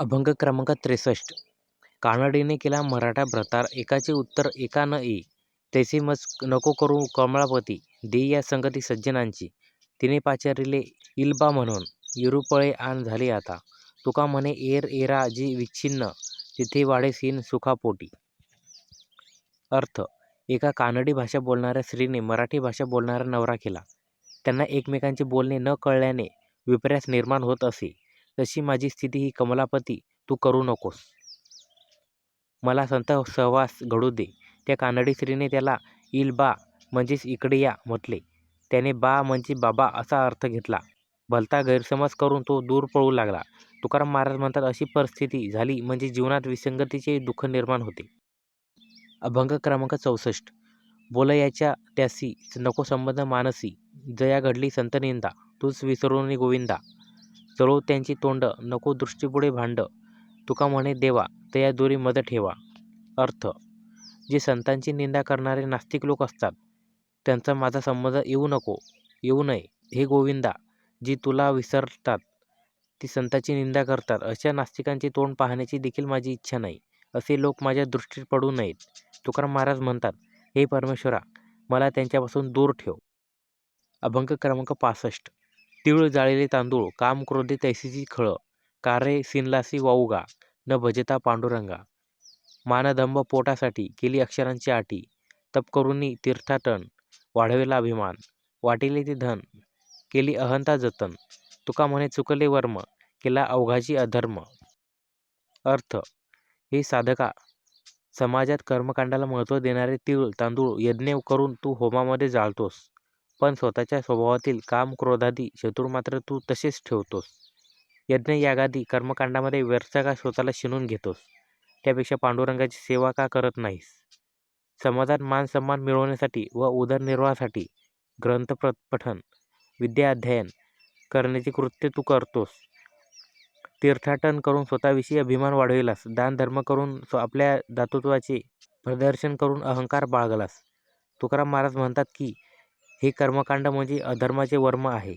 अभंग क्रमांक त्रेसष्ट. कानडीने केला मराठा भ्रतार एकाचे उत्तर एका न ए तैसे मज नको करू कमळापती. दे या संगती सज्जनांची. तिने पाचारिले इल्बा म्हणून. युरुपळे आण झाले आता. तुका म्हणे एर एरा जी विच्छिन्न. तिथे वाढे सीन सुखापोटी. अर्थ. एका कानडी भाषा बोलणाऱ्या स्त्रीने मराठी भाषा बोलणारा नवरा केला. त्यांना एकमेकांचे बोलणे न कळल्याने विपर्यास निर्माण होत असे. तशी माझी स्थिती ही कमलापती तू करू नकोस. मला संत सहवास घडू दे. त्या कानडी स्त्रीने त्याला इल बा म्हणजेच इकडे या म्हटले. त्याने बा म्हणजे बाबा असा अर्थ घेतला. भलता गैरसमज करून तो दूर पळू लागला. तुकाराम महाराज म्हणतात अशी परिस्थिती झाली म्हणजे जीवनात विसंगतीचे दुःख निर्माण होते. अभंग क्रमांक चौसष्ट. बोलयाच्या त्यासी नको संबंध मानसी. जया घडली संतनिंदा तूच विसरून गोविंदा. जळो त्यांची तोंड नको दृष्टीपुढे भांड. तुका म्हणे देवा तया दुरी मद ठेवा. अर्थ जे संतांची निंदा करणारे नास्तिक लोक असतात त्यांचा माझा संबंध येऊ नको येऊ नये. हे गोविंदा जी तुला विसरतात ती संतांची निंदा करतात. अशा नास्तिकांचे तोंड पाहण्याची देखील माझी इच्छा नाही. असे लोक माझ्या दृष्टीत पडू नयेत. तुकाराम महाराज म्हणतात हे परमेश्वरा मला त्यांच्यापासून दूर ठेव. अभंग क्रमांक पासष्ट. तीळ जाळीले तांदूळ काम क्रोधे तैसीची खळ कारे सिनलासी वाऊगा न भजता पांडुरंगा. मानदंभ पोटासाठी केली अक्षरांची आटी तप करुनी तीर्थाटन वाढवेला अभिमान वाटिले ते धन केली अहंता जतन तुका म्हणे चुकले वर्म केला अवघाची अधर्म. अर्थ हे साधका समाजात कर्मकांडाला महत्त्व देणारे तीळ तांदूळ यज्ञ करून तू होमामध्ये जाळतोस. पण स्वतःच्या स्वभावातील काम क्रोधादी शत्रू मात्र तू तसेच ठेवतोस. यज्ञ यागादी कर्मकांडामध्ये व्यर्थ का स्वतःला शिनून घेतोस? त्यापेक्षा पांडुरंगाची सेवा का करत नाहीस? समाजात मान सन्मान मिळवण्यासाठी व उदरनिर्वाहासाठी ग्रंथ पठन विद्या अध्ययन करण्याचे कृत्य तू करतोस. तीर्थाटन करून स्वतःविषयी अभिमान वाढविलास. दानधर्म करून करून आपल्या दातृत्वाचे प्रदर्शन करून अहंकार बाळगलास. तुकाराम महाराज म्हणतात की हे कर्मकांड म्हणजे अधर्माचे वर्म आहे.